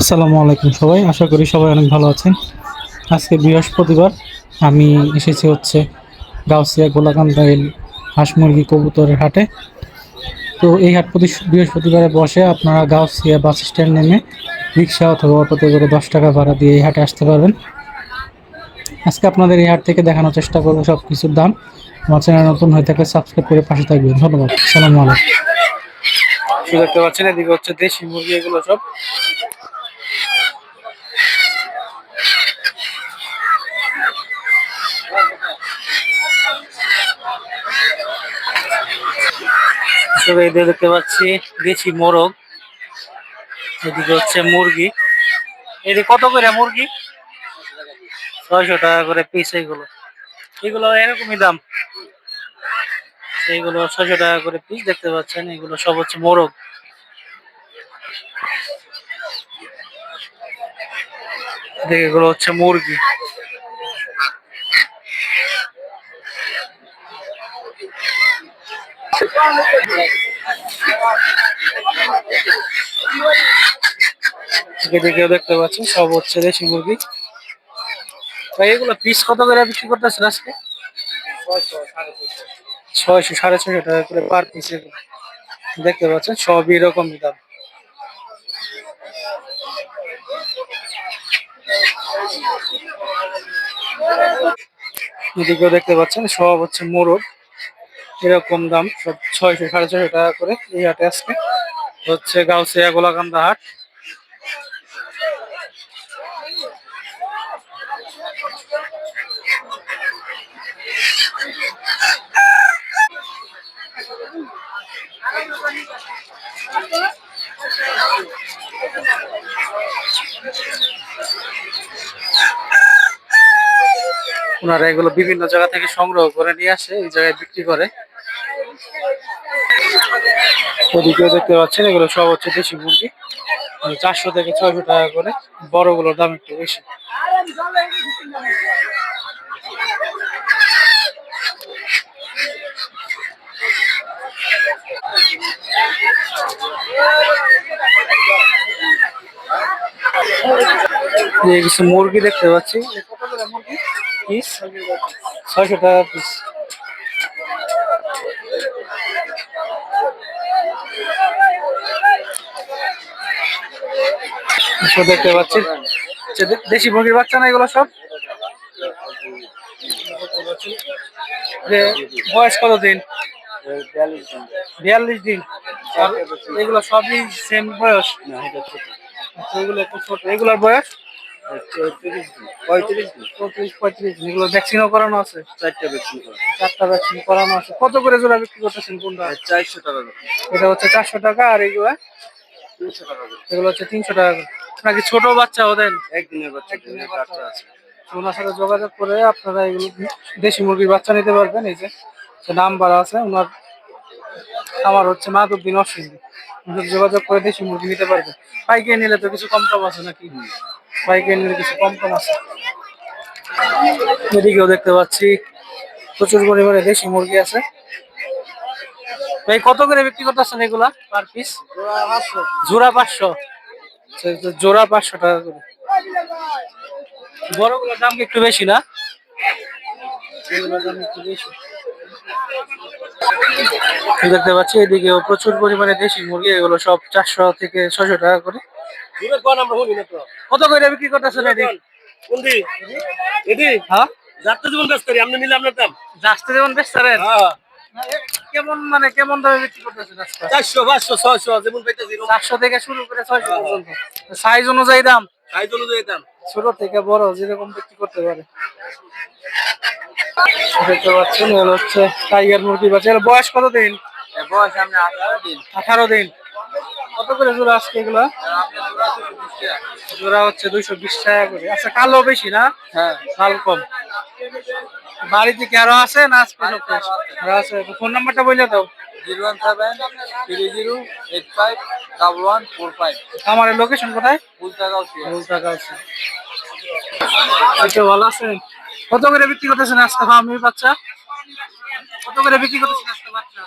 আসসালামু আলাইকুম সবাই। আশা করি সবাই অনেক ভালো আছেন। আজকে বৃহস্পতিবার। আমি এসেছি হচ্ছে গাউসিয়া গোলাকান্দাইল হাঁস মুরগি কবুতরের হাটে। তো এই হাট প্রতি বৃহস্পতিবারে বসে আপনারা গাউসিয়া বাস স্ট্যান্ড নেমে রিক্সা অথবা অটোতে করে দশ টাকা ভাড়া দিয়ে এই হাটে আসতে পারবেন। আজকে আপনাদের এই হাট থেকে দেখানোর চেষ্টা করব সব কিছুর দাম। আমার চ্যানেল নতুন হয়ে থাকলে সাবস্ক্রাইব করে পাশে থাকবেন। ধন্যবাদ। আসসালামু আলাইকুম। দেখতে পাচ্ছেন, এদিকে হচ্ছে দেশি মুরগি, এগুলো সব তবে এদের দেখতে পাচ্ছি দেশি মোরগ। এদিকে হচ্ছে মুরগি। এদিকে কত করে মুরগি? ছয়শো টাকা করে পিস এগুলো। এগুলো এরকমই দাম। এইগুলো ছয়শো টাকা করে পিস দেখতে পাচ্ছেন। এগুলো সব হচ্ছে মোরগ। এগুলো হচ্ছে মুরগি। এদিকেও দেখতে পাচ্ছেন সব হচ্ছে দেশি মুরগি। ভাই, এগুলো পিস কত করে বিক্রি করতেছেন আজকে? ছয়শো, সাড়ে ছয়শো টাকা করে পার পিস দেখতে পাচ্ছেন, সবই এরকমই দাম। এদিকেও দেখতে পাচ্ছেন, সব হচ্ছে মোরগ। এরকম দাম, সব ছয়শো, সাড়ে ছয়শো টাকা করে এই হাটে আজকে। হচ্ছে গাউসিয়া গোলাকান্দা হাট। ওনারা এগুলো বিভিন্ন জায়গা থেকে সংগ্রহ করে নিয়ে আসে, এই জায়গায় বিক্রি করে। ওদিকেও দেখতে পাচ্ছেন এগুলো সব হচ্ছে দেশি মুরগি। চারশো থেকে ছয়শো টাকা করে বড়গুলোর দাম একটু বেশি। কিছু মুরগি দেখতে পাচ্ছি। ছয়শো টাকা পিস। সব দেখতে পাচ্ছি। দেশি মুরগির বাচ্চা না এগুলো সব? যে বয়স কত দিন বিয়াল্লিশ দিন। এগুলো সবই সেম বয়স? এগুলো ছোট। এগুলোর বয়স? করানো আছে? চারটা ভ্যাকসিন চারটা ভ্যাকসিন করানো আছে। কত করে জোড়া বিক্রি করতেছেন কোনটা? চারশো টাকা এটা হচ্ছে চারশো টাকা আর এগুলো তিনশো টাকা এগুলো হচ্ছে তিনশো টাকা নাকি ছোট বাচ্চাও দেন একদিনের বাচ্চা একদিনের বাচ্চা। বাচ্চা আছে। ওনার সাথে যোগাযোগ করে আপনারা এগুলো দেশি মুরগির বাচ্চা নিতে পারবেন। এই যে নাম্বার আছে ওনার আমার হচ্ছে মাধবদিন অসুবিধা যোগাযোগ করে দেশি মুরগি নিতে পারবেন পাইকারি নিলে তো কিছু কম টম আছে নাকি? পাইকারি নিলে কিছু কম কম আছে। এদিকেও দেখতে পাচ্ছি প্রচুর পরিমাণে দেশি মুরগি আছে। ভাই কত করে বিক্রি করতেছেন এগুলা? পার পিস জোড়া পাঁচশো। জোড়া পাঁচশো টাকা করে। বড়গুলোর দাম কি একটু বেশি না? এগুলোর দাম একটু বেশি এই দেখতে পাচ্ছি এদিকেও প্রচুর পরিমাণে দেশি মুরগি এগুলো সব চারশো থেকে ছশো টাকা করে। না কত করে বিক্রি করতেছেন এদিক? কোনদি এদি হ্যাঁ? যাত্রা জীবন ব্যস্ত করি আপনি নিলে আপনার দাম। রাস্তা যেমন বেচতারেন হ্যাঁ। কেমন মানে কেমন দামে বিক্রি করতেছেন আজকে? চারশো পাঁচশো ছয়শো যেমন পাইতেছি। চারশো থেকে শুরু করে ছয়শো পর্যন্ত। সাইজ অনুযায়ী দাম? সাইজ অনুযায়ী দাম। ছোট থেকে বড় যেরকম বিক্রি করতে পারে। দেখতে পাচ্ছেন এগুলো হচ্ছে টাইগার মুরগি বাচ্চা। এর বয়স কত দিন? বয়স আমি আঠারো দিন। আঠারো দিন। কত করে জোড়া আজকে এগুলো? জোড়া হচ্ছে দুইশো বিশ টাকা করে। আচ্ছা কালো বেশি না? হ্যাঁ। কাল কম। বাড়িতে কি আরও আছে না আজকে সব আছে। ফোন নাম্বারটা বলে দাও। Zero one seven three zero eight five double one four five. আমার লোকেশন কোথায়? টাকা আছে আচ্ছা ভালো আছেন? কত করে বিক্রি করতেছেন আজকে ফার্মি বাচ্চা? কত করে বিক্রি করতেছেন আজকে বাচ্চা?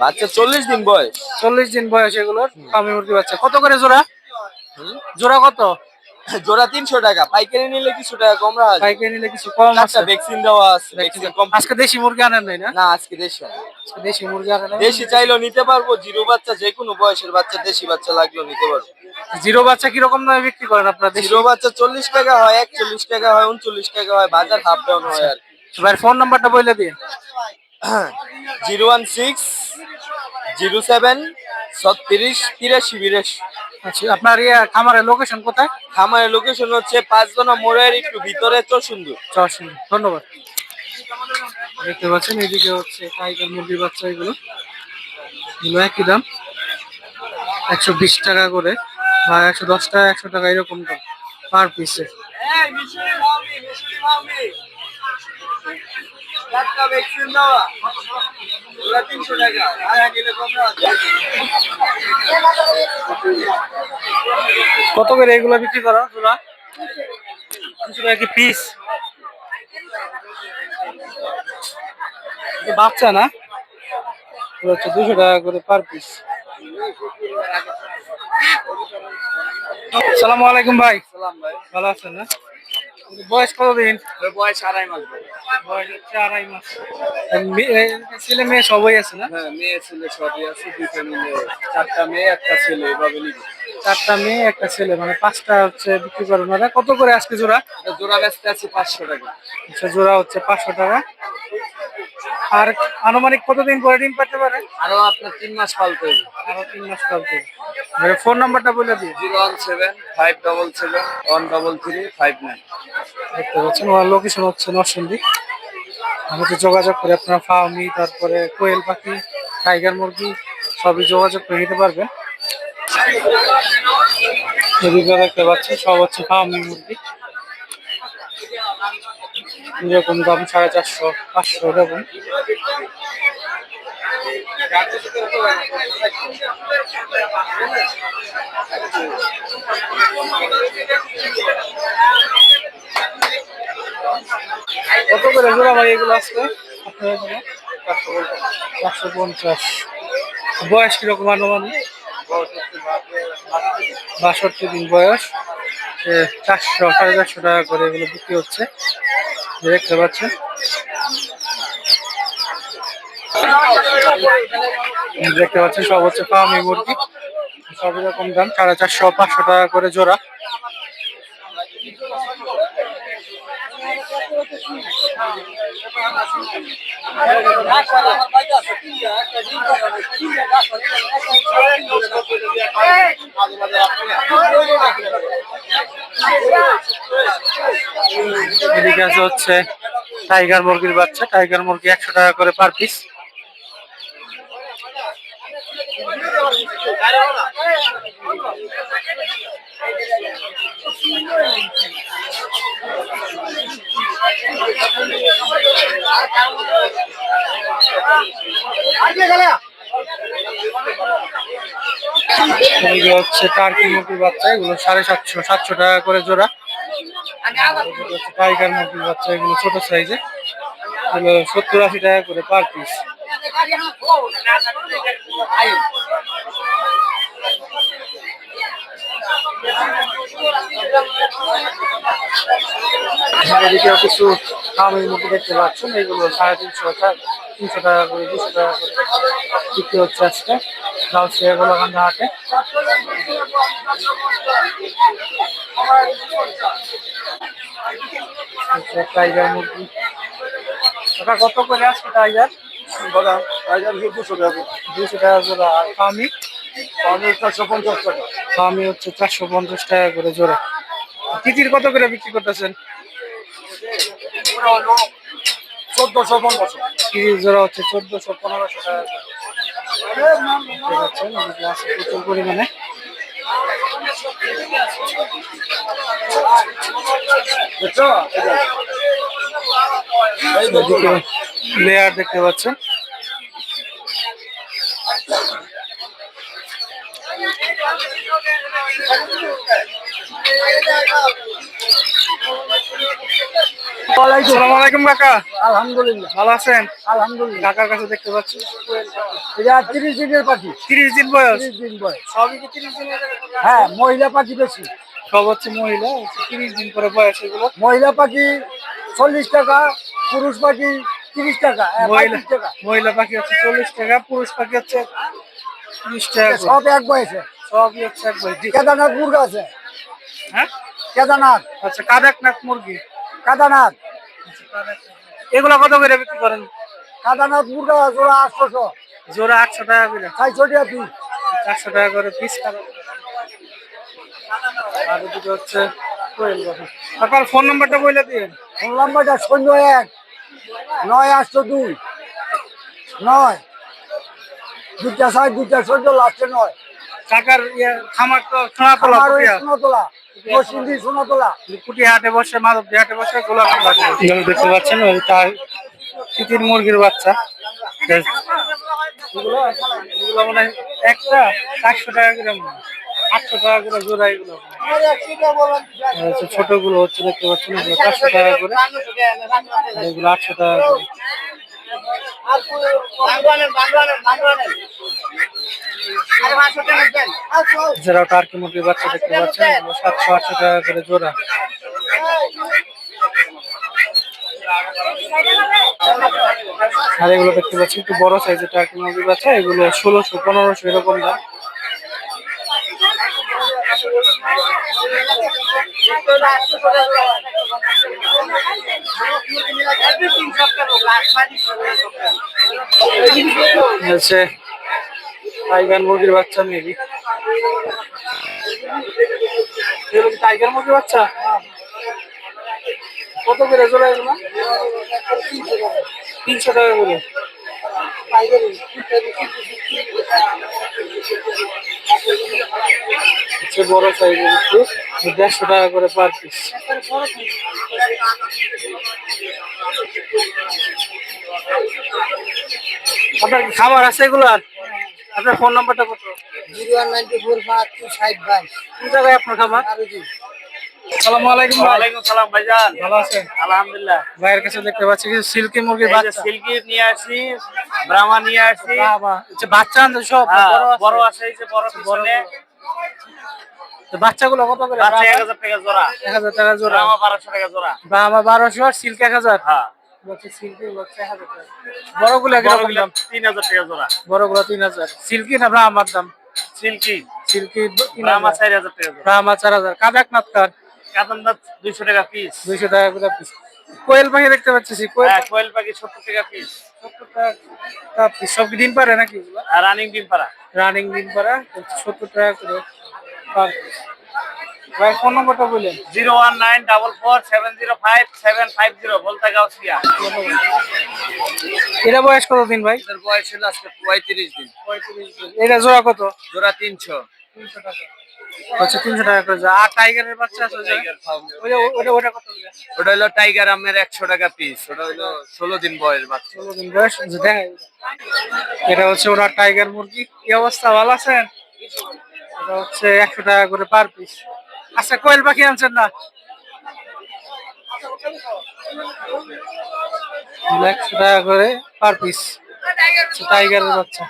বাচ্চা চল্লিশ দিন বয়স। চল্লিশ দিন বয়স এগুলোর ফার্মি মুরগি বাচ্চা। কত করে জোড়া? জোড়া কত? জোড়া তিনশো টাকা পাইকারি নিলে কিছু টাকা কম রাখা পাইকারি নিলে কিছু কম চারটা ভ্যাকসিন দেওয়া আছে ভ্যাকসিন কম। আজকে দেশি মুরগি আনেন নাই না? না আজকে দেশি দেশি মুরগি আনেন দেশি চাইলেও নিতে পারব জিরো বাচ্চা যে কোনো বয়সের বাচ্চা দেশি বাচ্চা লাগলেও নিতে পারব। জিরো বাচ্চা কীরকম দামে বিক্রি করেন আপনারা জিরো বাচ্চা চল্লিশ টাকা হয় একচল্লিশ টাকা হয় উনচল্লিশ টাকা হয় বাজার হাফ ডাউন হয় আর ভাই ফোন নাম্বারটা বলে দিন। Zero one six zero seven ছত্রিশ তিরাশি বিরাশি। আচ্ছা আপনার ইয়ে খামারের লোকেশন কোথায়? খামারের লোকেশন হচ্ছে পাঁচজনা মোড়ের একটু ভিতরে চসুন্দর। চরসিং ধন্যবাদ। দেখতে পাচ্ছেন এদিকে হচ্ছে টাইগার মুরগির বাচ্চা এগুলো। এগুলো একই দাম। একশো বিশ টাকা করে বা একশো দশ টাকা একশো টাকা এরকম দাম পার পিসে চারটা ভ্যাকসিন দেওয়া। ওরা তিনশো টাকা। আর রাখা কত করে এগুলো বিক্রি করা? তোরা দুশো টাকা কি পিস বাচ্চা না? হচ্ছে দুশো টাকা করে পার পিস সালামু আলাইকুম ভাই। সালাম ভাই। ভালো আছেন না? বয়স কতদিন? বয়স আড়াই মাস। বয়স। হচ্ছে আড়াই মাস। ছেলে মেয়ে সবাই আছে না? হ্যাঁ মেয়ে ছেলে সবই আছে দুইটা মিলে চারটা মেয়ে একটা ছেলে এভাবে নিবে। চারটা মেয়ে একটা ছেলে মানে পাঁচটা হচ্ছে বিক্রি করেন ওরা কত করে আজকে জোড়া? জোড়া ব্যস্ত আছে পাঁচশো টাকা। আচ্ছা জোড়া হচ্ছে পাঁচশো টাকা। আর আনুমানিক কতদিন পরে ডিম পাতে পারে? আরও আপনার তিন মাস পালতে হবে আরও তিন মাস চলতে ফোন নাম্বারটা বলে দিই zero one seven five double seven one double three five nine. দেখতে পাচ্ছেন ওর লোকেশন হচ্ছে নরসিংদী। আমাকে যোগাযোগ করে আপনারা ফার্মি তারপরে কোয়েল পাখি টাইগার মুরগি সবই যোগাযোগ করে নিতে পারবেন। দেখতে পাচ্ছেন সব হচ্ছে ফার্মি মুরগি। এরকম দাম সাড়ে চারশো, পাঁচশো, এরকম। কত করে জোড়া ভাই এগুলো আসবে চারশো পঞ্চাশ। বয়স কীরকম আনুমানিক? বাষট্টি দিন বয়স। চারশো, সাড়ে চারশো টাকা করে এগুলো বিক্রি হচ্ছে। দেখতে পাচ্ছেন। দেখতে পাচ্ছেন, সব হচ্ছে ফার্মি মুরগি। সব রকম দাম, সাড়ে চারশো, পাঁচশো টাকা করে জোড়া। হচ্ছে টাইগার মুরগির বাচ্চা। টাইগার মুরগি একশো টাকা করে পার পিস। এদিকে হচ্ছে টার্কি মুরগির বাচ্চা, এগুলো সাড়ে সাতশো সাতশো টাকা করে জোড়া। টাইগার মুরগির বাচ্চা, এগুলো ছোট সাইজে। এগুলো সত্তর আশি টাকা করে পার পিস এদিকেও কিছু দামের মধ্যে দেখতে পাচ্ছেন এগুলো সাড়ে তিনশো টাকা তিনশো টাকা করে দুশো টাকা করে বিক্রি হচ্ছে আজকে। গাউসিয়া গোলাকান্দা হাটে। আচ্ছা, টাইগার মুরগি। ওটা কত করে আজকে টাইগার? টাইগার দুশো টাকা দুশো টাকা জোড়া আর ফার্মি? আমি হচ্ছে চারশো পঞ্চাশ টাকা। করে জোড়া। তিতির কত করে বিক্রি করতেছেন? চোদ্দশো পনেরোশো। তিরিশ জোড়া হচ্ছে চোদ্দশো পনেরোশো টাকা প্রচুর পরিমাণে। লেয়ার দেখতে পাচ্ছেন। আসসালামু। কাকা। আলহামদুলিল্লাহ। ভালো আছেন? আলহামদুলিল্লাহ। কাকার কাছে দেখতে পাচ্ছি। এটা তিরিশ দিনের পাখি। তিরিশ দিন বয়স? তিরিশ দিন বয়স। সবই কি তিরিশ দিনের হ্যাঁ মহিলা পাখি বেশি। সব হচ্ছে মহিলা তিরিশ দিন বয়স এগুলো। মহিলা পাখি চল্লিশ টাকা পুরুষ পাখি তিরিশ টাকা হ্যাঁ, মহিলা 35 টাকা। মহিলা পাখি হচ্ছে চল্লিশ টাকা পুরুষ পাখি হচ্ছে টাকা সব এক বয়সে? হচ্ছে এক বয়স। কেদারনাথ মুরগা আছে? হ্যাঁ? কেদারনাথ? আচ্ছা কাদাকনাথ মুরগি। কেদারনাথ? এগুলো কত করে বিক্রি করেন? কেদারনাথ মুরগা জোড়া আটশোশো। জোড়া আটশো টাকা করে। চারশো টাকা পিস। চারশো টাকা করে পিস আর এদিকে হচ্ছে আপনার ফোন নাম্বারটা বলে দিন ফোন নাম্বারটা শূন্য এক নয় আটশো দুই নয়। দুটা ছয় দুটা চোদ্দ লাস্টে নয়। কাকার ইয়ে খামার তো সোনাতলা পুটিয়া হাটে বসে মাধব হাটে বসে গোলাপ দেখতে পাচ্ছেন ওই তার তিতির মুরগির বাচ্চা। এগুলো মানে একটা টাকা করে আটশো টাকা করে জোড়া এগুলো ছোটগুলো হচ্ছে দেখতে পাচ্ছেন এগুলো চারশো টাকা করে। এগুলো আটশো টাকা করে। যারা টার্কি মুরগির বাচ্চা দেখতে পাচ্ছেন সাতশো, আটশো টাকা করে জোড়া। আর এগুলো দেখতে পাচ্ছি একটু বড় সাইজের টার্কি মুরগির বাচ্চা, এগুলো ষোলোশো, পনেরোশো এরকম দাম। হচ্ছে টাইগার মুরগির বাচ্চা মেবি। টাইগার মুরগির বাচ্চা? কত করে জোড়া এগুলো? তিনশো টাকা করে। বড় সাইজের দেড়শো টাকা করে পার পিস আপনার খাবার আছে এগুলো? আর আপনার ফোন নাম্বারটা কত জিরো ওয়ান নাইনটি ফোর পাঁচ টু ষাট বাইশ কোন জায়গায় আপনার খাবার? আসসালামু আলাইকুম ওয়ালাইকুম সালাম ভাইজান। ভালো আছেন? আলহামদুলিল্লাহ। ভাইয়ের কাছে দেখতে পাচ্ছি কিছু সিল্কি মুরগির বাচ্চা। সিল্কি নিয়ে আসি ব্রাহ্মা নিয়ে আসি। বাহ। বাচ্চা সব? হ্যাঁ, বড় বড় আছে আছে এই যে বড় পিছনে। বাচ্চাগুলো কত করে? বাচ্চা এক হাজার টাকা জোড়া। টাকা জোড়া। টাকা জোড়া। বা আমার আর সিল্ক হ্যাঁ। বড়গুলো তিন হাজার টাকা জোড়া। বড়গুলো তিন হাজার। সিল্কি না আমার দাম? সিল্কি সিল্কি চার হাজার টাকা চার হাজার। দুইশো টাকা পিস দুইশো টাকা করে পিস কোয়েল পাখি দেখতে পাচ্ছি কোয়েল হ্যাঁ কোয়েল পাখি সত্তর টাকা পিস সত্তর টাকা পিস সব ডিম পারে নাকি রানিং ডিম পাড়া। রানিং ডিম পারা সত্তর টাকা করে। পার। ভাই ফোন নম্বরটা বললেন zero one nine double four seven zero five seven five zero বলতে গাউসিয়া এটা বয়স কত দিন ভাই? এদের বয়স হলো আজকে পঁয়ত্রিশ দিন। এটা জোড়া কত? জোড়া তিনশো। তিনশো টাকা। আচ্ছা তিনশো টাকা করে যা আর টাইগারের বাচ্চা আছে ওটা ওটা কত ওটা হলো টাইগার আমের একশো টাকা পিস ওটা হলো ষোলো দিন বয়স বাচ্চা। ষোলো দিন বয়স। যে এটা হচ্ছে ওরা টাইগার মুরগি। কি অবস্থা? ভালো আছেন? এটা হচ্ছে একশো টাকা করে পার পিস আচ্ছা কোয়েল পাখি আনছেন না? একশো টাকা করে পার পিস টাইগারের বাচ্চা।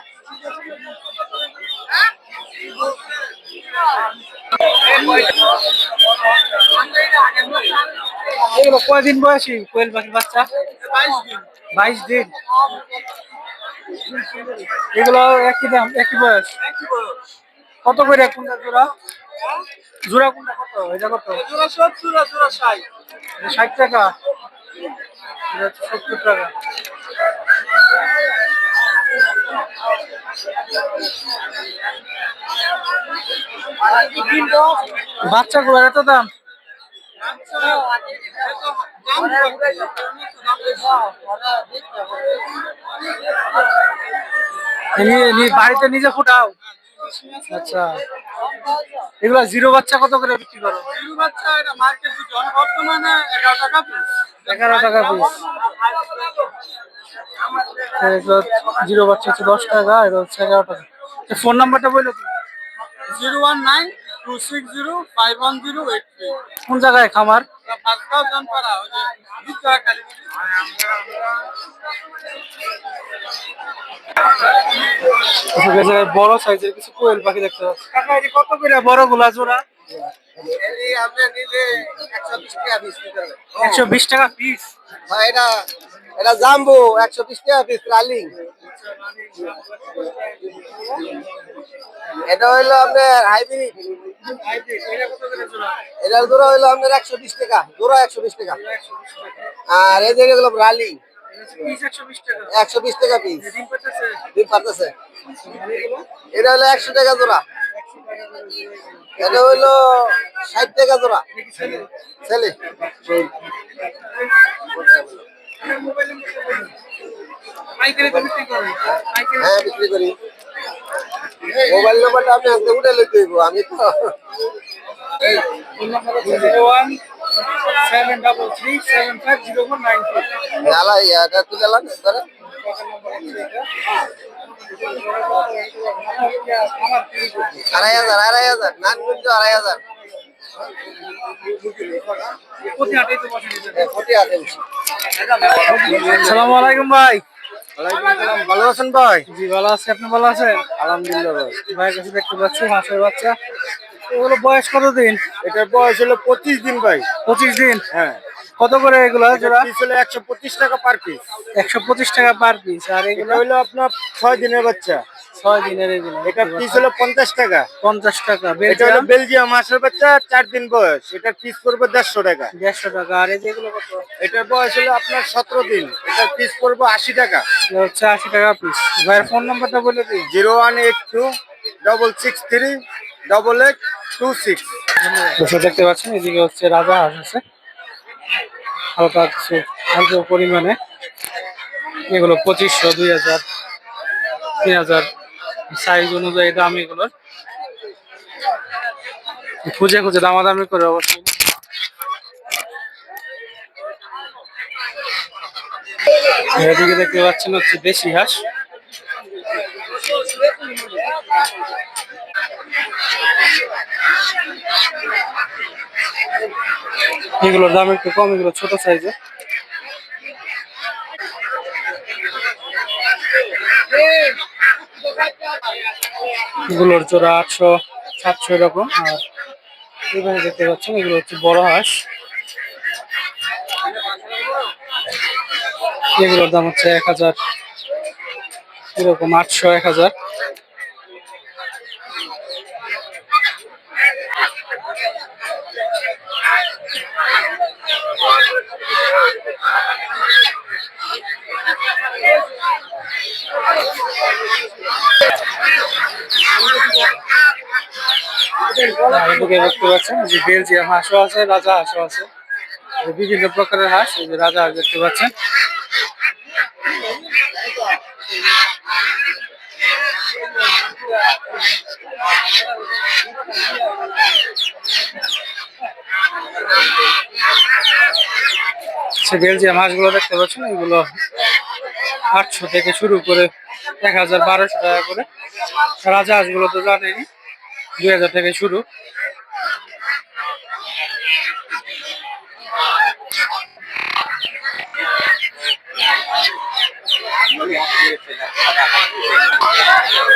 কয়দিন বয়সী কোয়েল পাখির বাচ্চা? বাইশ দিন। এগুলো একই দাম, একই বয়স? কত করে কোনটা জোড়া? জোড়া কোনটা কত? এটা কত? জোড়া আর জোড়া ষাট। এটা ষাট টাকা? এটা হচ্ছে সত্তর টাকা। বাচ্চাগুলো এত দাম? বাড়িতে নিজে ফুটাও। আচ্ছা। এগুলো জিরো বাচ্চা কত করে বিক্রি করো? বাচ্চা এটা মার্কেট বর্তমানে এগারো টাকা পিস এগারো টাকা পিস জিরো বাচ্চা হচ্ছে দশ টাকা এটা হচ্ছে এগারো টাকা। ফোন নাম্বারটা বলল তুমি zero one nine two six zero five one zero eight three. কোন জায়গায় খামার? খালি বড় সাইজের কিছু কোয়েল পাখি দেখতে পাচ্ছি। কত করে বড়গুলা জোড়া একশো বিশ টাকা পিস এটা এটা জাম্বো একশো বিশ টাকা পিস রালিং। এটা হইল আপনার হাইব্রিড। এটার জোড়া হইল আপনার একশো বিশ টাকা একশো বিশ টাকা। আর এই যে রালিং। একশো বিশ টাকা পিস ডিম পারতেছে এটা হলো একশো টাকা জোড়া। এটা হইল ষাট টাকা জোড়া। ছেলে। হ্যাঁ বিক্রি করি। মোবাইল নাম্বারটা আপনি হাতে উঠে লিখতে হইব আমি তো seven double three seven five zero nine four. আলা এটা তুলে ধরে আড়াই হাজার আড়াই হাজার নান কিন্তু আড়াই হাজার। কোটি আলাইকুম ভাই। ভালো আছেন ভাই? জি ভালো আছি। আপনি ভালো আছেন? আলহামদুলিল্লাহ ভাই। ভাইয়ের কাছে দেখতে পাচ্ছি হাঁসের বাচ্চা। এগুলো বয়স কত দিন এটার বয়স হলো পঁচিশ দিন ভাই। পঁচিশ দিন? হ্যাঁ। কত করে এগুলো জোড়া? পিস হলো একশো পঁচিশ টাকা পার পিস একশো পঁচিশ টাকা পার পিস আর এগুলো? এটা হলো আপনার ছয় দিনের বাচ্চা। ছয় দিনের এগুলো। এটা পিস হলো পঞ্চাশ টাকা। পঞ্চাশ টাকা। এটা হলো বেলজিয়াম? মাসের বাচ্চা চার দিন বয়স। এটার পিস পড়বে দেড়শো টাকা। দেড়শো টাকা। আর এই যেগুলো কত? এটার বয়স হলো আপনার সতেরো দিন। এটার পিস পড়বে আশি টাকা। এটা হচ্ছে আশি টাকা পিস ভাইয়ের ফোন নাম্বারটা বলে দিই zero one eight two double six three double eight two six. দেখতে পাচ্ছেন এদিকে হচ্ছে রাজা হাঁস আছে। হালকা কিছু অল্প পরিমাণে। এগুলো পঁচিশশো, দুই হাজার, তিন হাজার সাইজ অনুযায়ী দাম এগুলোর। খুঁজে খুঁজে দামাদামি করে অবশ্যই। এদিকে দেখতে পাচ্ছেন হচ্ছে দেশি হাঁস। এগুলোর দাম একটু কম, এগুলো ছোট সাইজের এগুলোর জোড়া আটশো, সাতশো এরকম। আর এখানে দেখতে পাচ্ছেন, এগুলো হচ্ছে বড় হাঁস। এগুলোর দাম হচ্ছে এক হাজার, এরকম আটশো, এক হাজার। দেখতে পাচ্ছেন যে বেলজিয়াম হাঁসও আছে, রাজা হাঁসও আছে। বিভিন্ন প্রকারের হাঁস রাজা হাঁস দেখতে পাচ্ছেন। সে বেলজিয়াম হাঁসগুলো দেখতে পাচ্ছেন, এগুলো আটশো থেকে শুরু করে এক হাজার বারোশো টাকা করে। রাজা হাঁসগুলো তো জানেনি দুই হাজার থেকে শুরু।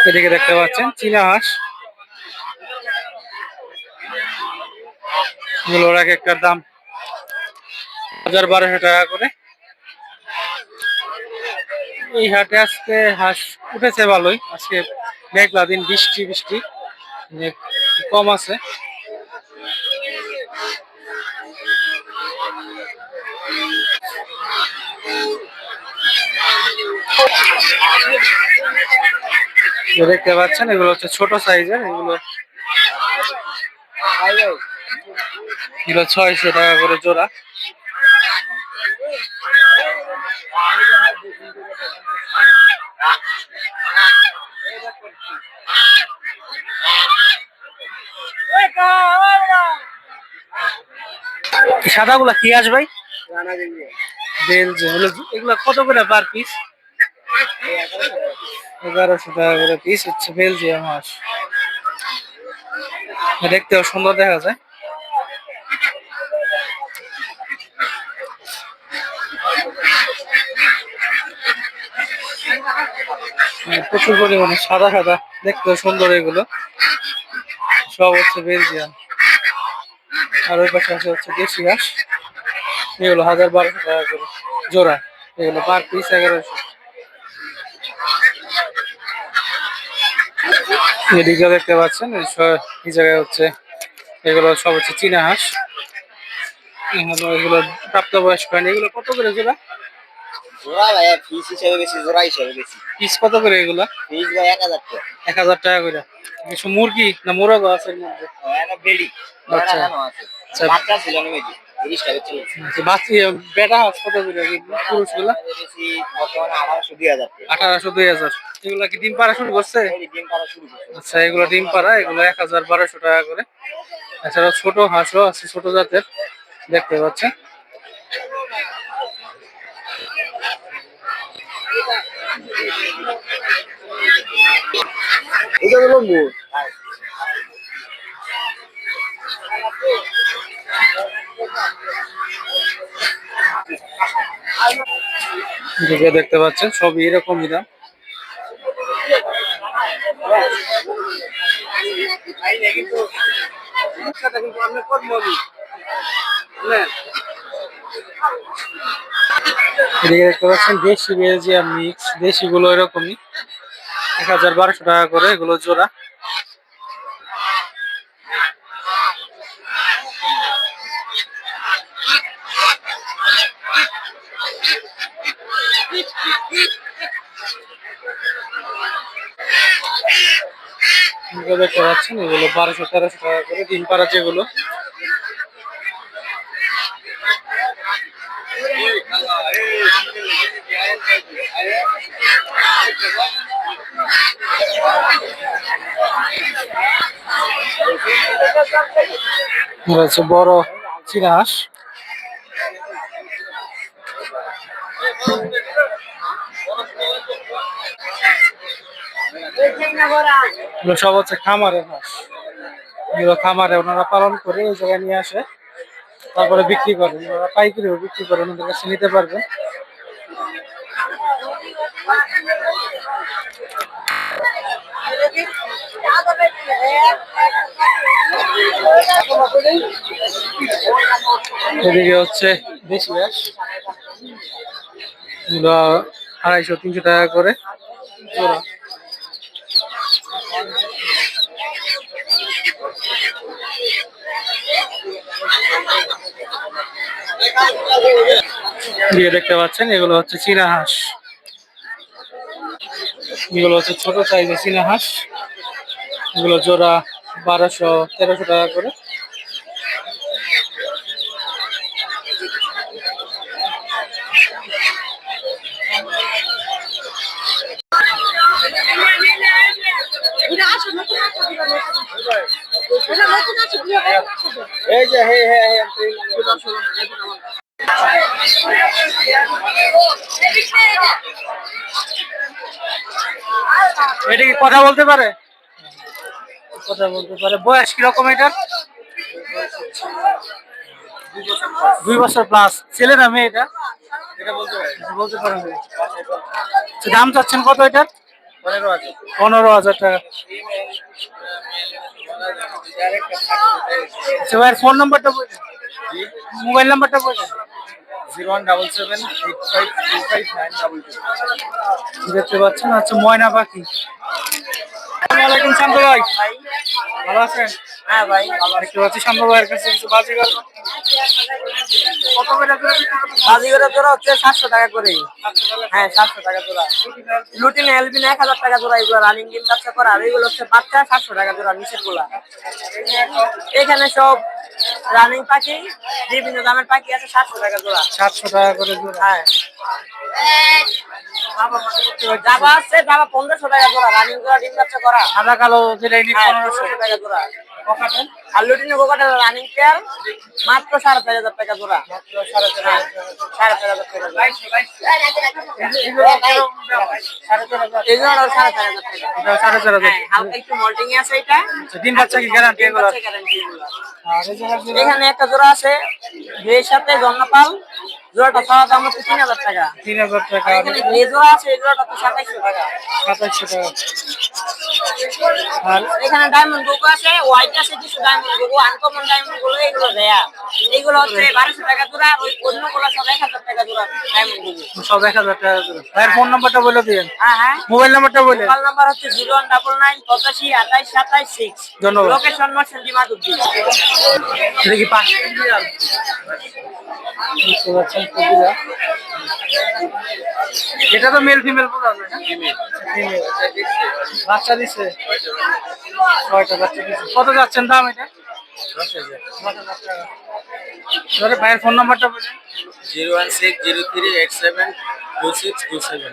এদিকে দেখতে পাচ্ছেন, চীনা হাঁস। এগুলোর এক একটার দাম হাজার বারোশো টাকা করে। এই হাটে আজকে হাঁস উঠেছে ভালোই। আজকে মেঘলা দিন, বৃষ্টি বৃষ্টি। কম আছে। দেখতে পাচ্ছেন, এগুলো হচ্ছে ছোট সাইজের, এগুলো এগুলো ছয়শো টাকা করে জোড়া। সাদাগুলা কি আস ভাই? এগুলো কত করে পার পিস এগারোশো টাকা করে পিস হচ্ছে বেলজিয়াম হাঁস দেখতেও সুন্দর দেখা যায় মানে প্রচুর পরিমাণে সাদা সাদা, দেখতে সুন্দর এগুলো। সব হচ্ছে বেলজিয়াম আর ওই পাশে আছে হচ্ছে দেশি হাঁস এগুলো হাজার বারোশো টাকা করে জোড়া। এগুলো পার পিস এগারোশো। এদিকে দেখতে পাচ্ছেন, এই জায়গায় হচ্ছে, এগুলো সব হচ্ছে চীনা হাঁস এগুলো প্রাপ্তবয়স্ক এগুলো কত করে জোড়া? জোড়া ভাই ফিস হিসেবে বেশি জোড়া হিসেবে বেশি। পিস কত করে এগুলো? ফিস ভাই এক হাজার টাকা। এক হাজার টাকা করে। কিছু মুরগি না মোরগ আছে এর মধ্যে? আচ্ছা। আচ্ছা। বাচ্চা ছিল না মেজি আচ্ছা, আঠারোশো দুই হাজার এগুলো কি ডিম পাড়া শুরু করছে? ডিম পাড়া শুরু করছে। আচ্ছা এগুলো ডিম পাড়া এগুলো এক হাজার বারোশো টাকা করে। এছাড়াও ছোট হাঁসও আছে ছোট জাতের। দেখতে পাচ্ছেন। এটা হলো মোর দিকে দেখতে পাচ্ছেন সব এরকমই দাম। এদিকে দেখতে পাচ্ছেন দেশি বেলজিয়াম মিক্স দেশি গুলো এরকমই। এক হাজার বারোশো টাকা করে এগুলো জোড়া। দেখতে পাচ্ছেন এগুলো বারোশো, তেরোশো টাকা করে ডিম পাড়া যেগুলো। হচ্ছে বড় এগুলো সব হচ্ছে খামারের হাঁস। এগুলো খামারে ওনারা পালন করে ওই জায়গায় নিয়ে আসে। তারপরে বিক্রি করে ওনারা পাইকারিও বিক্রি করে, ওনাদের কাছে নিতে পারবেন। এদিকে হচ্ছে দেশি আড়াইশো, তিনশো টাকা করে। দিয়ে দেখতে পাচ্ছেন এগুলো হচ্ছে চীনা হাঁস এগুলো হচ্ছে ছোট সাইজের চীনা হাঁস এগুলো জোড়া বারোশো তেরোশো টাকা করে এই যে হে হে হে এটা কি কথা বলতে পারে? কথা বলতে পারে। বয়স কীরকম এটার দুই বছর প্লাস ছেলে না মেয়ে এটা? এটা বলতে পারেন আচ্ছা, দাম চাচ্ছেন কত এটার? পনেরো হাজার। টাকা। আচ্ছা ফোন নাম্বারটা বলুন মোবাইল নাম্বারটা বলুন। Zero one double seven eight five two five nine double two. দেখতে পাচ্ছেন আচ্ছা ময়না পাখি। আসসালামাইকুম শান্ত ভাই। ভালো আছেন? হ্যাঁ ভাই। দেখতে পাচ্ছি শান্ত ভাইয়ের কাছে কিছু বাজি কত করে করে বিক্রি করতেছেন? বাজিগরের জোড়া হচ্ছে সাতশো টাকা করে। হ্যাঁ সাতশো টাকা জোড়া। লুটিন এলবিন এক হাজার টাকা জোড়া এগুলো রানিং ডিম বাচ্চা করা। আর এগুলো হচ্ছে বাচ্চা সাতশো টাকা জোড়া নিচেরগুলা। এখানে সব রানিং পাখি বিভিন্ন দামের পাখি আছে সাতশো টাকা জোড়া। সাতশো টাকা করে জোড়া। হ্যাঁ। জাবা আছে জাবা পনেরোশো টাকা রানিং জোড়া ডিম বাচ্চা করা। সাদা কালো যেটা হ্যাঁ পনেরোশো। টাকা আর লুটিনে রানিং পেয়ার মাত্র সাড়ে চার হাজার টাকা জোড়া। সাড়ে চার হাজার। টাকা এই জোড়াটাও সাড়ে চার হাজার টাকা। সাড়ে চার হাজার। হ্যাঁ, হালকা একটু মল্টিং আছে এটা। বাচ্চা কি গ্যারান্টি জোড়া এখানে একটা জোড়া আছে দুইয়ের সাথে জন্মপাল। জোড়াটা দাম হচ্ছে তিন হাজার টাকা। তিন হাজার টাকা। এখানে যে জোড়া আছে এই জোড়াটা তো সাতাইশশো টাকা। সাতাশশো টাকা। আর এখানে ডায়মন্ড আছে হোয়াইট আছে কিছু ডায়মন্ডগুলো আনকমন ডায়মন্ডগুলো এগুলো দেয়া। হচ্ছে বারোশো টাকা জোড়া ওই অন্যগুলো সব এক হাজার টাকা জোড়া ডায়মন্ডগুলো সব এক হাজার টাকা ভাইয়ের ফোন নাম্বারটা বলে দিন হ্যাঁ হ্যাঁ। মোবাইল নাম্বারটা বলে মোবাইল নাম্বার হচ্ছে জিরো ওয়ান ডাবল নাইন পঁচাশি আঠাইশ সাতাইশ সিক্স। ধন্যবাদ। লোকেশন দেখি বুঝতে এটা তো মেল ফিমেল বোঝা যায় না? Female। বাচ্চা দিছে ছয়টা বাচ্চা। দিছে কত যাচ্ছেন দাম এটা? ধরে ভাইয়ের ফোন নাম্বারটা বলে zero one six zero three eight seven two six two seven.